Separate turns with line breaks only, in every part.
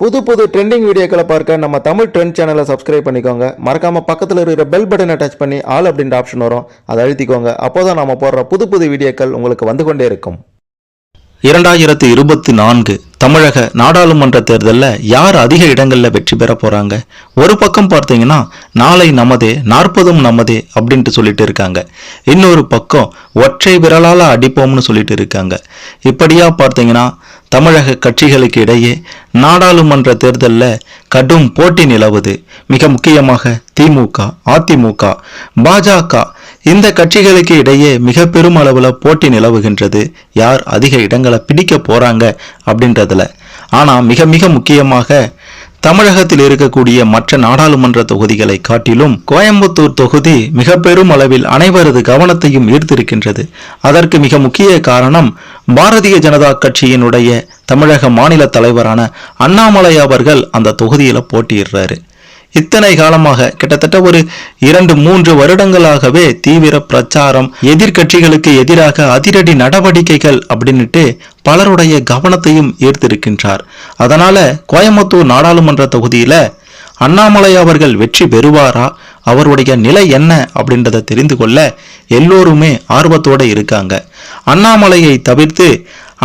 புது புது ட்ரெண்டிங் வீடியோக்களை பார்க்க நம்ம தமிழ் ட்ரெண்ட் சேனலை சப்ஸ்கிரைப் பண்ணிக்கோங்க. மறக்காமல் பக்கத்தில் இருக்கிற பெல் பட்டனை டச் பண்ணி ஆல் அப்படின்ற ஆப்ஷன் வரும். அதை அழுத்திக்கோங்க. அப்போதான் நம்ம போடுற புது புது வீடியோக்கள் உங்களுக்கு வந்து கொண்டே இருக்கும்.
இரண்டாயிரத்து இருபத்தி நான்கு தமிழக நாடாளுமன்ற தேர்தலில் யார் அதிக இடங்களில் வெற்றி பெற போகிறாங்க ஒரு பக்கம் பார்த்தீங்கன்னா நாளை நமதே நாற்பதும் நமதே அப்படின்ட்டு சொல்லிட்டு இருக்காங்க. இன்னொரு பக்கம் ஒற்றை விரலால் அடிப்போம்னு சொல்லிட்டு இருக்காங்க. இப்படியாக பார்த்தீங்கன்னா தமிழக கட்சிகளுக்கு இடையே நாடாளுமன்ற தேர்தலில் கடும் போட்டி நிலவுது. மிக முக்கியமாக திமுக அதிமுக பாஜக இந்த கட்சிகளுக்கு இடையே மிக பெரும் அளவில் போட்டி நிலவுகின்றது. யார் அதிக இடங்களை பிடிக்க போகிறாங்க அப்படின்றதுல. ஆனால் மிக மிக முக்கியமாக தமிழகத்தில் இருக்கக்கூடிய மற்ற நாடாளுமன்ற தொகுதிகளை காட்டிலும் கோயம்புத்தூர் தொகுதி மிக பெரும் அளவில் அனைவரது கவனத்தையும் ஈர்த்திருக்கின்றது. அதற்கு மிக முக்கிய காரணம் பாரதிய ஜனதா கட்சியினுடைய தமிழக மாநில தலைவரான அண்ணாமலை அவர்கள் அந்த தொகுதியில் போட்டியிடுறாரு. இத்தனை காலமாக கிட்டத்தட்ட ஒரு இரண்டு மூன்று வருடங்களாகவே தீவிர பிரச்சாரம் எதிர்கட்சிகளுக்கு எதிராக அதிரடி நடவடிக்கைகள் அப்படின்னுட்டு பலருடைய கவனத்தையும் ஈர்த்திருக்கின்றார். அதனால கோயம்புத்தூர் நாடாளுமன்ற தொகுதியில அண்ணாமலை அவர்கள் வெற்றி பெறுவாரா அவருடைய நிலை என்ன அப்படின்றத தெரிந்து கொள்ள எல்லோருமே ஆர்வத்தோட இருக்காங்க. அண்ணாமலையை தவிர்த்து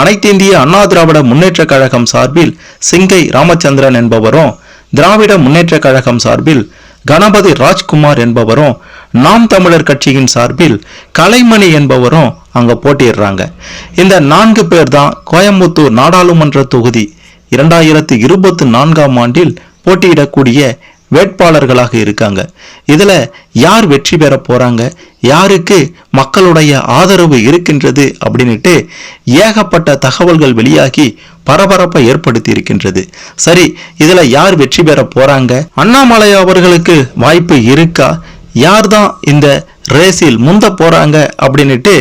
அனைத்திந்திய அண்ணா திராவிட முன்னேற்ற கழகம் சார்பில் சிங்கை ராமச்சந்திரன் என்பவரும் திராவிட முன்னேற்றக் கழகம் சார்பில் கணபதி ராஜ்குமார் என்பவரும் நாம் தமிழர் கட்சியின் சார்பில் கலைமணி என்பவரும் அங்கே போட்டியிடுறாங்க. இந்த நான்கு பேர் தான் கோயம்புத்தூர் நாடாளுமன்ற தொகுதி இரண்டாயிரத்தி இருபத்தி நான்காம் ஆண்டில் போட்டியிடக்கூடிய வேட்பாளர்களாக இருக்காங்க. இதில் யார் வெற்றி பெற போகிறாங்க யாருக்கு மக்களுடைய ஆதரவு இருக்கின்றது அப்படின்னுட்டு ஏகப்பட்ட தகவல்கள் வெளியாகி பரபரப்பை ஏற்படுத்தி இருக்கின்றது. சரி இதில் யார் வெற்றி பெற போறாங்க? அண்ணாமலை அவர்களுக்கு வாய்ப்பு இருக்கா? யார் தான் இந்த ரேஸில் முந்த போறாங்க அப்படின்னுட்டு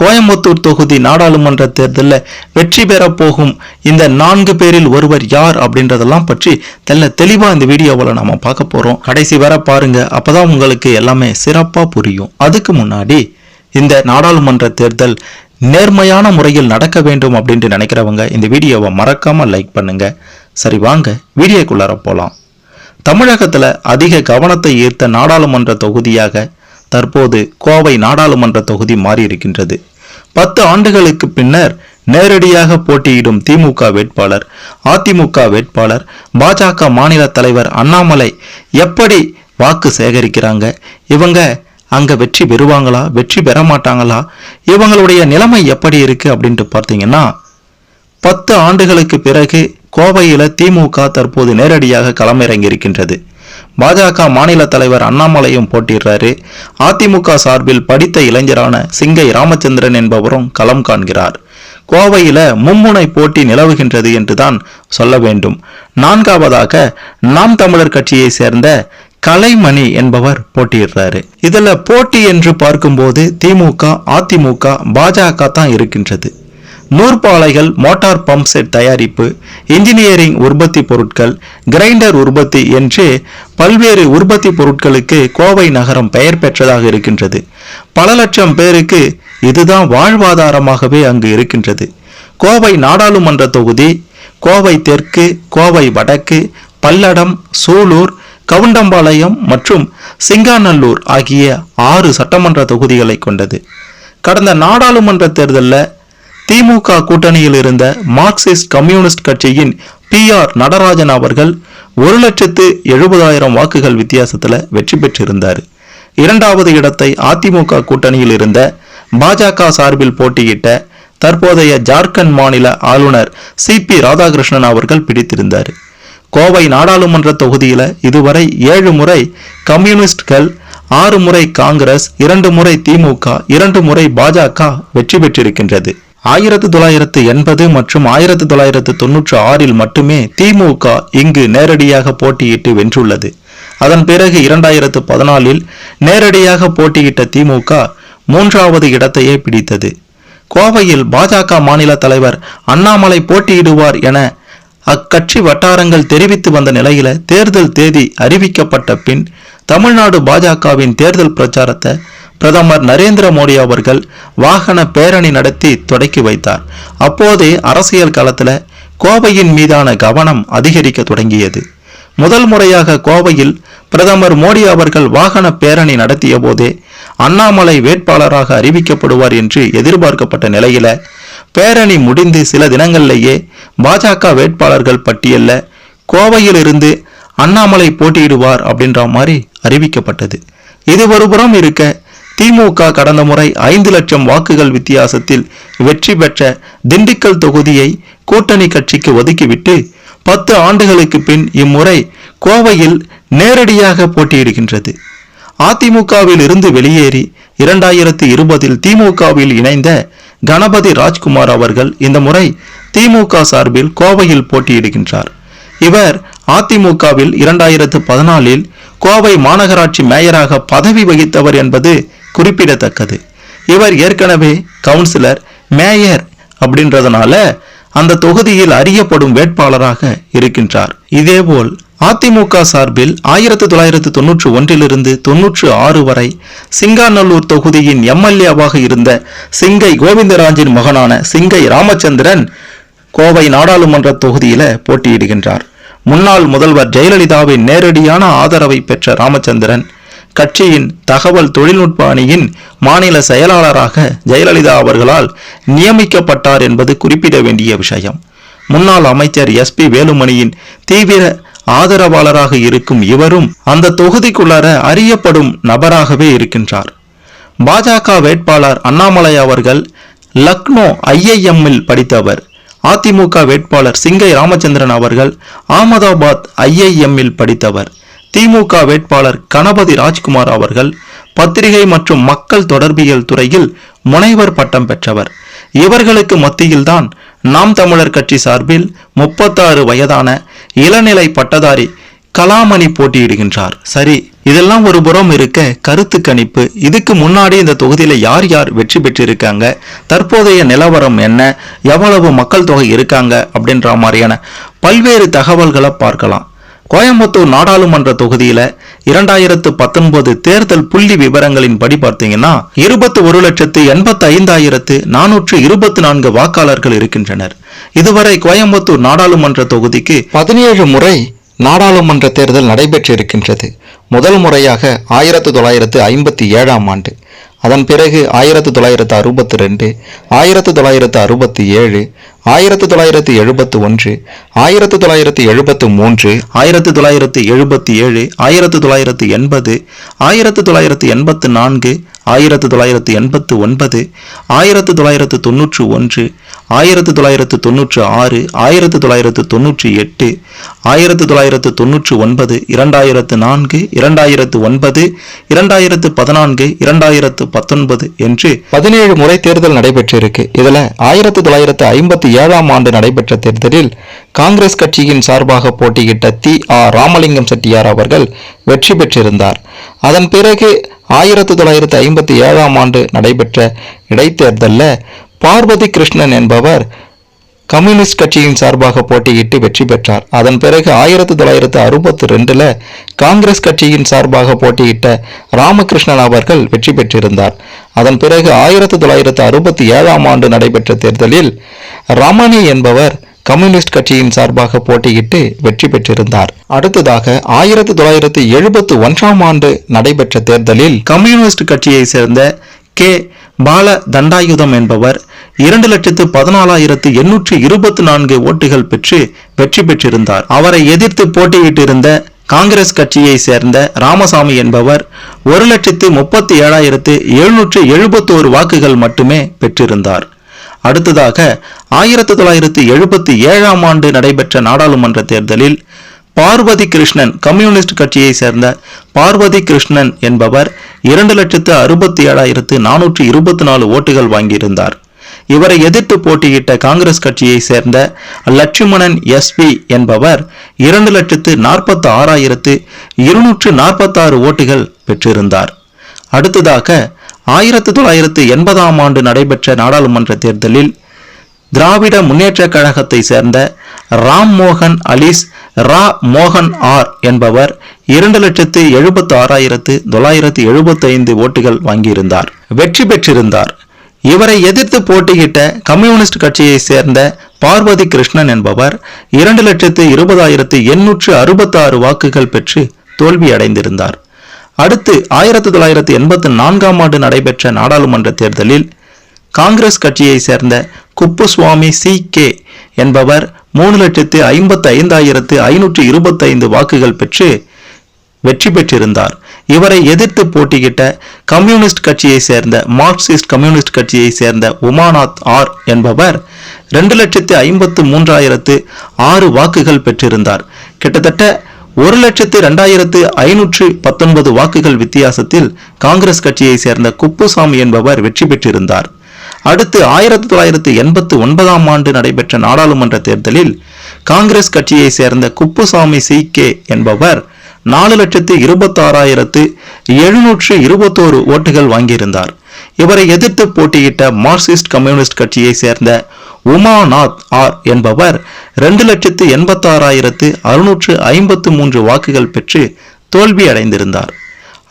கோயம்புத்தூர் தொகுதி நாடாளுமன்ற தேர்தலில் வெற்றி பெற போகும் இந்த நான்கு பேரில் ஒருவர் யார் அப்படின்றதெல்லாம் பற்றி தெல்ல தெளிவா இந்த வீடியோவில் நாம பார்க்க போறோம். கடைசி வர பாருங்க. அப்பதான் உங்களுக்கு எல்லாமே சிறப்பா புரியும். அதுக்கு முன்னாடி இந்த நாடாளுமன்ற தேர்தல் நேர்மையான முறையில் நடக்க வேண்டும் அப்படின்ட்டு நினைக்கிறவங்க இந்த வீடியோவை மறக்காம லைக் பண்ணுங்க. சரி வாங்க. வீடியோக்குள்ளார போலாம். தமிழகத்தில் அதிக கவனத்தை ஈர்த்த நாடாளுமன்ற தொகுதியாக தற்போது கோவை நாடாளுமன்ற தொகுதி மாறியிருக்கின்றது. பத்து ஆண்டுகளுக்கு பின்னர் நேரடியாக போட்டியிடும் திமுக வேட்பாளர் அதிமுக வேட்பாளர் பாஜக மாநில தலைவர் அண்ணாமலை எப்படி வாக்கு சேகரிக்கிறாங்க? இவங்க அங்க வெற்றி பெறுவாங்களா? வெற்றி பெற மாட்டாங்களா? இவங்களுடைய நிலைமை எப்படி இருக்கு அப்படின்ட்டு பார்த்தீங்கன்னா பத்து ஆண்டுகளுக்கு பிறகு கோவையில் திமுக தற்போது நேரடியாக களமிறங்கி இருக்கின்றது பாஜக மாநில தலைவர் அண்ணாமலையும் போட்டியிடுறாரு. அதிமுக சார்பில் படித்த இளைஞரான சிங்கை ராமச்சந்திரன் என்பவரும் களம் காண்கிறார். கோவையில மும்முனை போட்டி நிலவுகின்றது என்றுதான் சொல்ல வேண்டும். நான்காவதாக நாம் தமிழர் கட்சியை சேர்ந்த கலைமணி என்பவர் போட்டியிடுறாரு. இதுல போட்டி என்று பார்க்கும்போது திமுக அதிமுக பாஜக தான் இருக்கின்றது. நூற்பாலைகள் மோட்டார் பம்ப் செட் தயாரிப்பு இன்ஜினியரிங் உற்பத்தி பொருட்கள் கிரைண்டர் உற்பத்தி என்று பல்வேறு உற்பத்தி பொருட்களுக்கு கோவை நகரம் பெயர் பெற்றதாக இருக்கின்றது. பல லட்சம் பேருக்கு இதுதான் வாழ்வாதாரமாகவே அங்கு இருக்கின்றது. கோவை நாடாளுமன்ற தொகுதி கோவை தெற்கு கோவை வடக்கு பல்லடம் சூலூர் கவுண்டம்பாளையம் மற்றும் சிங்காநல்லூர் ஆகிய ஆறு சட்டமன்ற தொகுதிகளை கொண்டது. கடந்த நாடாளுமன்ற தேர்தலில் திமுக கூட்டணியில் இருந்த மார்க்சிஸ்ட் கம்யூனிஸ்ட் கட்சியின் பி ஆர் நடராஜன் அவர்கள் ஒரு லட்சத்து எழுபதாயிரம் வாக்குகள் வித்தியாசத்தில் வெற்றி பெற்றிருந்தார். இரண்டாவது இடத்தை அதிமுக கூட்டணியில் இருந்த பாஜக சார்பில் போட்டியிட்ட தற்போதைய ஜார்க்கண்ட் மாநில ஆளுநர் சி பி ராதாகிருஷ்ணன் அவர்கள் பிடித்திருந்தார். கோவை நாடாளுமன்ற தொகுதியில் இதுவரை ஏழு முறை கம்யூனிஸ்ட்கள் ஆறு முறை காங்கிரஸ் இரண்டு முறை திமுக இரண்டு முறை பாஜக வெற்றி பெற்றிருக்கின்றது. ஆயிரத்தி தொள்ளாயிரத்து எண்பது மற்றும் ஆயிரத்தி தொள்ளாயிரத்து தொன்னூற்று ஆறில் மட்டுமே திமுக இங்கு நேரடியாக போட்டியிட்டு வென்றுள்ளது. அதன் பிறகு இரண்டாயிரத்து பதினாலில் நேரடியாக போட்டியிட்ட திமுக மூன்றாவது இடத்தையே பிடித்தது. கோவையில் பாஜக மாநில தலைவர் அண்ணாமலை போட்டியிடுவார் என அக்கட்சி வட்டாரங்கள் தெரிவித்து வந்த நிலையில தேர்தல் தேதி அறிவிக்கப்பட்ட பின் தமிழ்நாடு பாஜகவின் தேர்தல் பிரச்சாரத்தை பிரதமர் நரேந்திர மோடி அவர்கள் வாகன பேரணி நடத்தி தொடக்கி வைத்தார். அப்போதே அரசியல் காலத்தில் கோவையின் மீதான கவனம் அதிகரிக்க தொடங்கியது. முதல் முறையாக கோவையில் பிரதமர் மோடி அவர்கள் வாகன பேரணி நடத்திய போதே அண்ணாமலை வேட்பாளராக அறிவிக்கப்படுவார் என்று எதிர்பார்க்கப்பட்ட நிலையில பேரணி முடிந்து சில தினங்களிலேயே பாஜக வேட்பாளர்கள் பட்டியல்ல கோவையிலிருந்து அண்ணாமலை போட்டியிடுவார் அப்படின்ற மாதிரி அறிவிக்கப்பட்டது. இது ஒருபுறம் இருக்க திமுக கடந்த முறை ஐந்து லட்சம் வாக்குகள் வித்தியாசத்தில் வெற்றி பெற்ற திண்டுக்கல் தொகுதியை கூட்டணி கட்சிக்கு ஒதுக்கிவிட்டு பத்து ஆண்டுகளுக்கு பின் இம்முறை கோவையில் நேரடியாக போட்டியிடுகின்றது. அதிமுகவில் இருந்து வெளியேறி இரண்டாயிரத்தி இருபதில் திமுகவில் இணைந்த கணபதி ராஜ்குமார் அவர்கள் இந்த முறை திமுக சார்பில் கோவையில் போட்டியிடுகின்றார். இவர் அதிமுகவில் இரண்டாயிரத்து பதினாலில் கோவை மாநகராட்சி மேயராக பதவி வகித்தவர் என்பது குறிப்பிடத்தக்கது. இவர் ஏற்கனவே கவுன்சிலர் மேயர் அப்படின்றதுனால அந்த தொகுதியில் அறியப்படும் வேட்பாளராக இருக்கின்றார். இதேபோல் அதிமுக சார்பில் ஆயிரத்தி தொள்ளாயிரத்து தொன்னூற்றி ஒன்றிலிருந்து தொன்னூற்று ஆறு வரை சிங்காநல்லூர் தொகுதியின் எம்எல்ஏவாக இருந்த சிங்கை கோவிந்தராஜின் மகனான சிங்கை ராமச்சந்திரன் கோவை நாடாளுமன்ற தொகுதியில போட்டியிடுகின்றார். முன்னாள் முதல்வர் ஜெயலலிதாவின் நேரடியான ஆதரவை பெற்ற ராமச்சந்திரன் கட்சியின் தகவல் தொழில்நுட்ப அணியின் மாநில செயலாளராக ஜெயலலிதா அவர்களால் நியமிக்கப்பட்டார் என்பது குறிப்பிட வேண்டிய விஷயம். முன்னாள் அமைச்சர் எஸ் பி வேலுமணியின் தீவிர ஆதரவாளராக இருக்கும் இவரும் அந்த தொகுதிக்குள்ளார அறியப்படும் நபராகவே இருக்கின்றார். பாஜக வேட்பாளர் அண்ணாமலை அவர்கள் லக்னோ ஐஐஎம்மில் படித்தவர். அதிமுக வேட்பாளர் சிங்கை ராமச்சந்திரன் அவர்கள் அகமதாபாத் ஐஐஎம்மில் படித்தவர். திமுக வேட்பாளர் கணபதி ராஜ்குமார் அவர்கள் பத்திரிகை மற்றும் மக்கள் தொடர்பியல் துறையில் முனைவர் பட்டம் பெற்றவர். இவர்களுக்கு மத்தியில்தான் நாம் தமிழர் கட்சி சார்பில் முப்பத்தாறு வயதான இளநிலை பட்டதாரி கலாமணி போட்டியிடுகின்றார். சரி இதெல்லாம் ஒரு புறம் இருக்க கருத்து கணிப்பு. இதுக்கு முன்னாடி இந்த தொகுதியில் யார் யார் வெற்றி பெற்றிருக்காங்க? தற்போதைய நிலவரம் என்ன? எவ்வளவு மக்கள் தொகை இருக்காங்க? அப்படின்ற மாதிரியான பல்வேறு தகவல்களை பார்க்கலாம். கோயம்புத்தூர் நாடாளுமன்ற தொகுதியில இரண்டாயிரத்து பத்தொன்பது தேர்தல் புள்ளி விவரங்களின் படி பார்த்தீங்கன்னா இருபத்தி ஒரு லட்சத்து எண்பத்தி ஐந்தாயிரத்து நானூற்று இருபத்தி நான்கு வாக்காளர்கள் இருக்கின்றனர். இதுவரை கோயம்புத்தூர் நாடாளுமன்ற தொகுதிக்கு
பதினேழு முறை நாடாளுமன்ற தேர்தல் நடைபெற்றிருக்கின்றது. முதல் முறையாக ஆயிரத்து தொள்ளாயிரத்து ஐம்பத்தி ஏழாம் ஆண்டு. அதன் பிறகு ஆயிரத்து தொள்ளாயிரத்து அறுபத்தி ரெண்டு ஆயிரத்து தொள்ளாயிரத்து அறுபத்தி ஏழு ஆயிரத்து தொள்ளாயிரத்து எழுபத்து ஒன்று ஆயிரத்து தொள்ளாயிரத்து எழுபத்து மூன்று
ஆயிரத்து தொள்ளாயிரத்து எழுபத்தி ஏழு ஆயிரத்து தொள்ளாயிரத்து எண்பது ஆயிரத்து தொள்ளாயிரத்து எண்பத்து நான்கு ஆயிரத்து தொள்ளாயிரத்து எண்பத்து ஒன்பது ஆயிரத்து தொள்ளாயிரத்து தொன்னூற்று ஒன்று ஆயிரத்து தொள்ளாயிரத்து தொன்னூற்று ஆறு ஆயிரத்து தொள்ளாயிரத்து தொன்னூற்றி எட்டு ஆயிரத்து தொள்ளாயிரத்து தொன்னூற்று ஒன்பது இரண்டாயிரத்து நான்கு இரண்டாயிரத்து ஒன்பது இரண்டாயிரத்து பதினான்கு இரண்டாயிரத்து பத்தொன்பது என்று
பதினேழு முறை தேர்தல் நடைபெற்றிருக்கு. இதுல ஆயிரத்து தொள்ளாயிரத்து ஐம்பத்தி ஏழாம் ஆண்டு நடைபெற்ற தேர்தலில் காங்கிரஸ் கட்சியின் சார்பாக போட்டியிட்ட தி. ஆர். ராமலிங்கம் செட்டியார் அவர்கள் வெற்றி பெற்றிருந்தார். அதன் பிறகு ஆயிரத்தி தொள்ளாயிரத்து ஐம்பத்தி ஏழாம் ஆண்டு நடைபெற்ற இடைத்தேர்தலில் பார்வதி கிருஷ்ணன் என்பவர் கம்யூனிஸ்ட் கட்சியின் சார்பாக போட்டியிட்டு வெற்றி பெற்றார். அதன் பிறகு ஆயிரத்தி தொள்ளாயிரத்து அறுபத்தி ரெண்டுல காங்கிரஸ் கட்சியின் சார்பாக போட்டியிட்ட ராமகிருஷ்ணன் அவர்கள் வெற்றி பெற்றிருந்தார். அதன் பிறகு ஆயிரத்தி தொள்ளாயிரத்து அறுபத்தி ஏழாம் ஆண்டு நடைபெற்ற தேர்தலில் ரமணி என்பவர் கம்யூனிஸ்ட் கட்சியின் சார்பாக போட்டியிட்டு வெற்றி பெற்றிருந்தார். அடுத்ததாக ஆயிரத்தி தொள்ளாயிரத்து எழுபத்து ஒன்றாம் ஆண்டு நடைபெற்ற தேர்தலில்
கம்யூனிஸ்ட் கட்சியை சேர்ந்த கே. பால தண்டாயுதம் என்பவர் இரண்டு லட்சத்து பதினாலாயிரத்து எண்ணூற்றி இருபத்தி நான்கு ஓட்டுகள் பெற்று வெற்றி பெற்றிருந்தார். அவரை எதிர்த்து போட்டியிட்டிருந்த காங்கிரஸ் கட்சியை சேர்ந்த ராமசாமி என்பவர் ஒரு லட்சத்து முப்பத்தி ஏழாயிரத்து எழுநூற்று எழுபத்தோரு வாக்குகள் மட்டுமே பெற்றிருந்தார். அடுத்ததாக ஆயிரத்தி தொள்ளாயிரத்து எழுபத்தி ஏழாம் ஆண்டு நடைபெற்ற நாடாளுமன்ற தேர்தலில் பார்வதி கிருஷ்ணன் கம்யூனிஸ்ட் கட்சியை சேர்ந்த பார்வதி கிருஷ்ணன் என்பவர் இரண்டு லட்சத்து அறுபத்தி ஏழாயிரத்து நானூற்றி இருபத்தி நாலு ஓட்டுகள் வாங்கியிருந்தார். இவரை எதிர்த்து போட்டியிட்ட காங்கிரஸ் கட்சியை சேர்ந்த லட்சுமணன் எஸ்பி என்பவர் இரண்டு லட்சத்து நாற்பத்தி ஆறாயிரத்து இருநூற்று நாற்பத்தாறு ஓட்டுகள் பெற்றிருந்தார். அடுத்ததாக ஆயிரத்து தொள்ளாயிரத்து எண்பதாம் ஆண்டு நடைபெற்ற நாடாளுமன்ற தேர்தலில் திராவிட முன்னேற்ற கழகத்தை சேர்ந்த ராம் மோகன் அலிஸ் ரா மோகன் ஆர் என்பவர் இரண்டு லட்சத்து எழுபத்து ஆறாயிரத்து தொள்ளாயிரத்து எழுபத்தைந்து ஓட்டுகள் வாங்கியிருந்தார். வெற்றி பெற்றிருந்தார். இவரை எதிர்த்து போட்டியிட்ட கம்யூனிஸ்ட் கட்சியை சேர்ந்த பார்வதி கிருஷ்ணன் என்பவர் இரண்டு லட்சத்து இருபதாயிரத்து எண்ணூற்று அறுபத்தாறு வாக்குகள் பெற்று தோல்வியடைந்திருந்தார். அடுத்து ஆயிரத்தி தொள்ளாயிரத்தி எண்பத்தி நான்காம் ஆண்டு நடைபெற்ற நாடாளுமன்ற தேர்தலில் காங்கிரஸ் கட்சியை சேர்ந்த குப்புசுவாமி சி கே என்பவர் மூணு லட்சத்து ஐம்பத்தி ஐந்தாயிரத்து ஐநூற்று இருபத்தைந்து வாக்குகள் பெற்று வெற்றி பெற்றிருந்தார். இவரை எதிர்த்து போட்டியிட்ட கம்யூனிஸ்ட் கட்சியை சேர்ந்த மார்க்சிஸ்ட் கம்யூனிஸ்ட் கட்சியை சேர்ந்த உமாநாத் ஆர் என்பவர் ரெண்டு லட்சத்து ஐம்பத்து மூன்றாயிரத்து ஆறு வாக்குகள் பெற்றிருந்தார். கிட்டத்தட்ட ஒரு லட்சத்து ரெண்டாயிரத்து ஐநூற்று பத்தொன்பது வாக்குகள் வித்தியாசத்தில் காங்கிரஸ் கட்சியை சேர்ந்த குப்புசாமி என்பவர் வெற்றி பெற்றிருந்தார். அடுத்து ஆயிரத்தி தொள்ளாயிரத்தி எண்பத்து ஒன்பதாம் ஆண்டு நடைபெற்ற நாடாளுமன்ற தேர்தலில் காங்கிரஸ் கட்சியை சேர்ந்த குப்புசாமி சி கே என்பவர் நாலு லட்சத்து இருபத்தாறாயிரத்து எழுநூற்று இருபத்தோரு ஓட்டுகள் வாங்கியிருந்தார். இவரை எதிர்த்து போட்டியிட்ட மார்க்சிஸ்ட் கம்யூனிஸ்ட் கட்சியை சேர்ந்த உமாநாத் ஆர் என்பவர் ரெண்டு லட்சத்து எண்பத்தாறாயிரத்து அறுநூற்று ஐம்பத்து மூன்று வாக்குகள் பெற்று தோல்வி அடைந்திருந்தார்.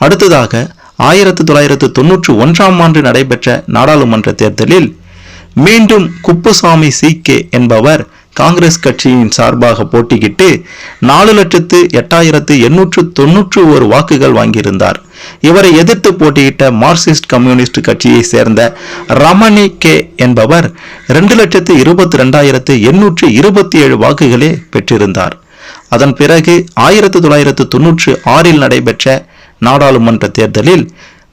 அடுத்ததாக ஆயிரத்து தொள்ளாயிரத்து தொன்னூற்று ஒன்றாம் ஆண்டு நடைபெற்ற நாடாளுமன்ற தேர்தலில் மீண்டும் குப்புசாமி சி கே என்பவர் காங்கிரஸ் கட்சியின் சார்பாக போட்டியிட்டு நாலு லட்சத்து எட்டாயிரத்து எண்ணூற்று தொன்னூற்று ஒரு வாக்குகள் வாங்கியிருந்தார். இவரை எதிர்த்து போட்டியிட்ட மார்க்சிஸ்ட் கம்யூனிஸ்ட் கட்சியை சேர்ந்த ரமணி கே என்பவர் ரெண்டு லட்சத்து இருபத்தி ரெண்டாயிரத்து எண்ணூற்று இருபத்தி ஏழு வாக்குகளே பெற்றிருந்தார். அதன் பிறகு ஆயிரத்து தொள்ளாயிரத்து தொன்னூற்று ஆறில் நடைபெற்ற நாடாளுமன்ற தேர்தலில்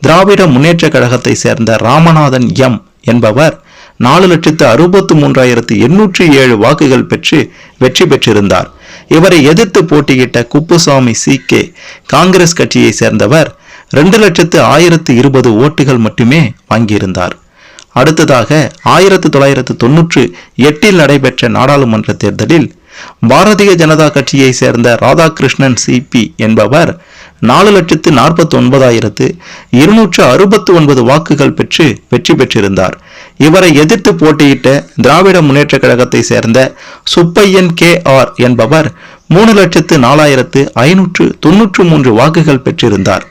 திராவிட முன்னேற்ற கழகத்தை சேர்ந்த ராமநாதன் எம் என்பவர் நாலு லட்சத்து அறுபத்து மூன்றாயிரத்து எண்ணூற்றி ஏழு வாக்குகள் பெற்று வெற்றி பெற்றிருந்தார். இவரை எதிர்த்து போட்டியிட்ட குப்புசாமி சி கே காங்கிரஸ் கட்சியை சேர்ந்தவர் ரெண்டு லட்சத்து ஆயிரத்து இருபது ஓட்டுகள் மட்டுமே வாங்கியிருந்தார். அடுத்ததாக ஆயிரத்து தொள்ளாயிரத்து தொன்னூற்று எட்டில் நடைபெற்ற நாடாளுமன்ற தேர்தலில் பாரதிய ஜனதா கட்சியை சேர்ந்த ராதாகிருஷ்ணன் சிபி என்பவர் நாலு லட்சத்து நாற்பத்தி ஒன்பதாயிரத்து இருநூற்று அறுபத்து ஒன்பது வாக்குகள் பெற்று வெற்றி பெற்றிருந்தார். இவரை எதிர்த்து போட்டியிட்ட திராவிட முன்னேற்றக் கழகத்தை சேர்ந்த சுப்பையன் கே ஆர் என்பவர் மூணு லட்சத்து நாலாயிரத்து ஐநூற்று தொன்னூற்று மூன்று வாக்குகள் பெற்றிருந்தார்.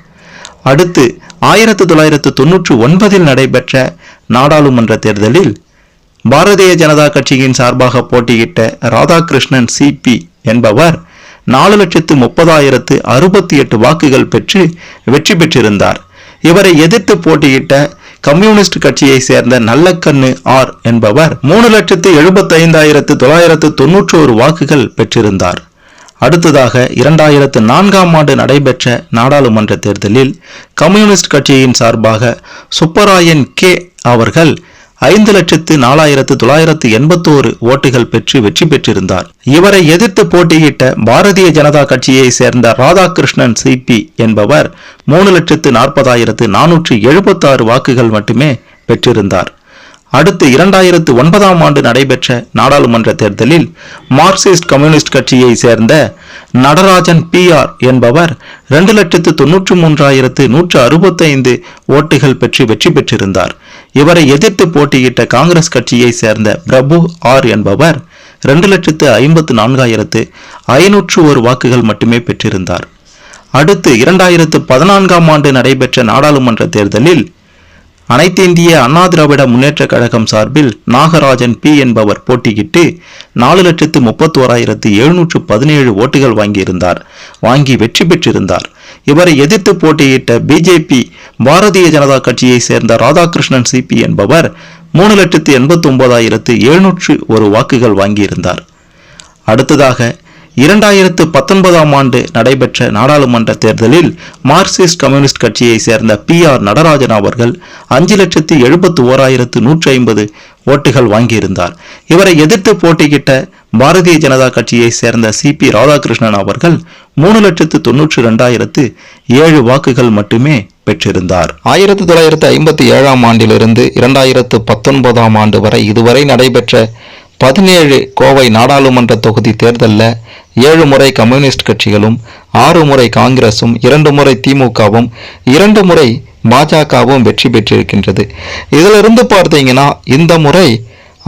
அடுத்து ஆயிரத்து தொள்ளாயிரத்து தொன்னூற்று ஒன்பதில் நடைபெற்ற நாடாளுமன்ற தேர்தலில் பாரதிய ஜனதா கட்சியின் சார்பாக போட்டியிட்ட ராதாகிருஷ்ணன் சிபி என்பவர் நாலு லட்சத்து முப்பதாயிரத்து அறுபத்தி எட்டு வாக்குகள் பெற்று வெற்றி பெற்றிருந்தார். இவரை எதிர்த்து போட்டியிட்ட கம்யூனிஸ்ட் கட்சியை சேர்ந்த நல்லக்கண்ணு ஆர் என்பவர் மூணு லட்சத்து எழுபத்தைந்தாயிரத்து தொள்ளாயிரத்து தொன்னூற்றோரு வாக்குகள் பெற்றிருந்தார். அடுத்ததாக இரண்டாயிரத்து நான்காம் ஆண்டு நடைபெற்ற நாடாளுமன்ற தேர்தலில் கம்யூனிஸ்ட் கட்சியின் சார்பாக சுப்பராயன் கே அவர்கள் ஐந்து லட்சத்து நாலாயிரத்து தொள்ளாயிரத்து எண்பத்தோரு ஓட்டுகள் பெற்று வெற்றி பெற்றிருந்தார். இவரை எதிர்த்து போட்டியிட்ட பாரதிய ஜனதா கட்சியை சேர்ந்த ராதாகிருஷ்ணன் சிபி என்பவர் மூணு லட்சத்து நாற்பதாயிரத்து நானூற்று எழுபத்தாறு வாக்குகள் மட்டுமே பெற்றிருந்தார். அடுத்து இரண்டாயிரத்து ஒன்பதாம் ஆண்டு நடைபெற்ற நாடாளுமன்ற தேர்தலில் மார்க்சிஸ்ட் கம்யூனிஸ்ட் கட்சியை சேர்ந்த நடராஜன் பி ஆர் என்பவர் ரெண்டு லட்சத்து தொன்னூற்று மூன்றாயிரத்து நூற்று அறுபத்தைந்து ஓட்டுகள் பெற்று வெற்றி பெற்றிருந்தார். இவரை எதிர்த்து போட்டியிட்ட காங்கிரஸ் கட்சியை சேர்ந்த பிரபு ஆர் என்பவர் ரெண்டு லட்சத்து ஐம்பத்து நான்காயிரத்து ஐநூற்று ஒரு வாக்குகள் மட்டுமே பெற்றிருந்தார். அடுத்து இரண்டாயிரத்து பதினான்காம் ஆண்டு நடைபெற்ற நாடாளுமன்ற தேர்தலில் அனைத்து இந்திய அண்ணா திராவிட முன்னேற்ற கழகம் சார்பில் நாகராஜன் பி என்பவர் போட்டியிட்டு நாலு லட்சத்து முப்பத்தோராயிரத்து எழுநூற்று பதினேழு ஓட்டுகள் வாங்கியிருந்தார். வாங்கி வெற்றி பெற்றிருந்தார். இவரை எதிர்த்து போட்டியிட்ட பிஜேபி பாரதிய ஜனதா கட்சியை சேர்ந்த ராதாகிருஷ்ணன் சிபி என்பவர் மூணு லட்சத்து எண்பத்தி ஒன்பதாயிரத்து எழுநூற்று ஒரு வாக்குகள் வாங்கியிருந்தார். அடுத்ததாக இரண்டாயிரத்து பத்தொன்பதாம் ஆண்டு நடைபெற்ற நாடாளுமன்ற தேர்தலில் மார்க்சிஸ்ட் கம்யூனிஸ்ட் கட்சியை சேர்ந்த பி ஆர் நடராஜன் அவர்கள் அஞ்சு லட்சத்து எழுபத்து ஓராயிரத்து நூற்றி ஐம்பது ஓட்டுகள் வாங்கியிருந்தார். இவரை எதிர்த்து போட்டியிட்ட பாரதிய ஜனதா கட்சியை சேர்ந்த சி பி ராதாகிருஷ்ணன் அவர்கள் மூணு லட்சத்து தொன்னூற்றி ரெண்டாயிரத்து ஏழு வாக்குகள் மட்டுமே பெற்றிருந்தார்.
ஆயிரத்தி தொள்ளாயிரத்து ஐம்பத்தி ஏழாம் ஆண்டிலிருந்து இரண்டாயிரத்து பத்தொன்பதாம் ஆண்டு வரை இதுவரை நடைபெற்ற பதினேழு கோவை நாடாளுமன்ற தொகுதி தேர்தலில் ஏழு முறை கம்யூனிஸ்ட் கட்சிகளும் ஆறு முறை காங்கிரசும் இரண்டு முறை திமுகவும் இரண்டு முறை பாஜகவும் வெற்றி பெற்றிருக்கின்றது. இதிலிருந்து பார்த்தீங்கன்னா இந்த முறை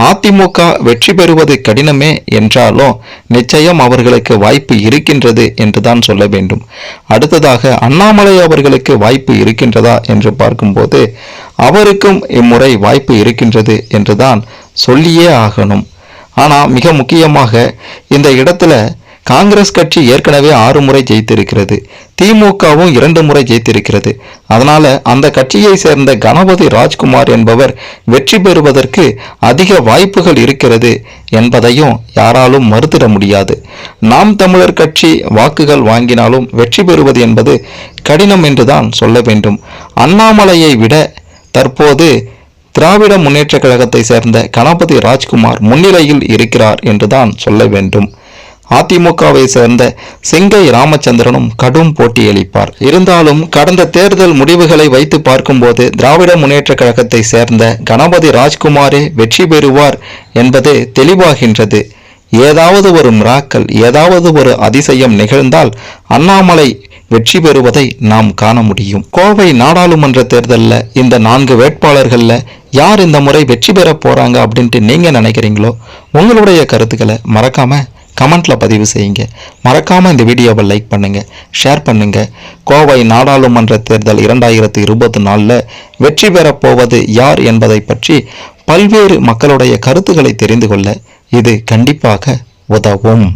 அதிமுக வெற்றி பெறுவது கடினமே என்றாலும் நிச்சயம் அவர்களுக்கு வாய்ப்பு இருக்கின்றது என்றுதான் சொல்ல வேண்டும். அடுத்ததாக அண்ணாமலை அவர்களுக்கு வாய்ப்பு இருக்கின்றதா என்று பார்க்கும்போது அவருக்கும் இம்முறை வாய்ப்பு இருக்கின்றது என்றுதான் சொல்லியே ஆகணும். ஆனால் மிக முக்கியமாக இந்த இடத்துல காங்கிரஸ் கட்சி ஏற்கனவே ஆறு முறை ஜெயித்திருக்கிறது. திமுகவும் இரண்டு முறை ஜெயித்திருக்கிறது. அதனால் அந்த கட்சியை சேர்ந்த கணபதி ராஜ்குமார் என்பவர் வெற்றி பெறுவதற்கு அதிக வாய்ப்புகள் இருக்கிறது என்பதையும் யாராலும் மறுத்திட முடியாது. நாம் தமிழர் கட்சி வாக்குகள் வாங்கினாலும் வெற்றி பெறுவது என்பது கடினம் என்றுதான் சொல்ல வேண்டும். அண்ணாமலையை விட தற்போது திராவிட முன்னேற்றக் கழகத்தை சேர்ந்த கணபதி ராஜ்குமார் முன்னிலையில் இருக்கிறார் என்றுதான் சொல்ல வேண்டும். அதிமுகவை சேர்ந்த செங்கை ராமச்சந்திரனும் கடும் போட்டியளிப்பார். இருந்தாலும் கடந்த தேர்தல் முடிவுகளை வைத்து பார்க்கும்போது திராவிட முன்னேற்ற கழகத்தை சேர்ந்த கணபதி ராஜ்குமாரே வெற்றி பெறுவார் என்பது தெளிவாகின்றது. ஏதாவது ஒரு மிராக்கள் ஏதாவது ஒரு அதிசயம் நிகழ்ந்தால் அண்ணாமலை வெற்றி பெறுவதை நாம் காண முடியும். கோவை நாடாளுமன்ற தேர்தலில் இந்த நான்கு வேட்பாளர்களில் யார் இந்த முறை வெற்றி பெற போகிறாங்க அப்படின்ட்டு நீங்கள் நினைக்கிறீங்களோ உங்களுடைய கருத்துக்களை மறக்காமல் கமெண்ட்டில் பதிவு செய்யுங்க. மறக்காமல் இந்த வீடியோவை லைக் பண்ணுங்கள் ஷேர் பண்ணுங்கள் கோவை நாடாளுமன்ற தேர்தல் இரண்டாயிரத்தி இருபத்தி நாலில் வெற்றி பெறப் போவது யார் என்பதை பற்றி பல்வேறு மக்களுடைய கருத்துக்களை தெரிந்து கொள்ள இது கண்டிப்பாக உதவும்.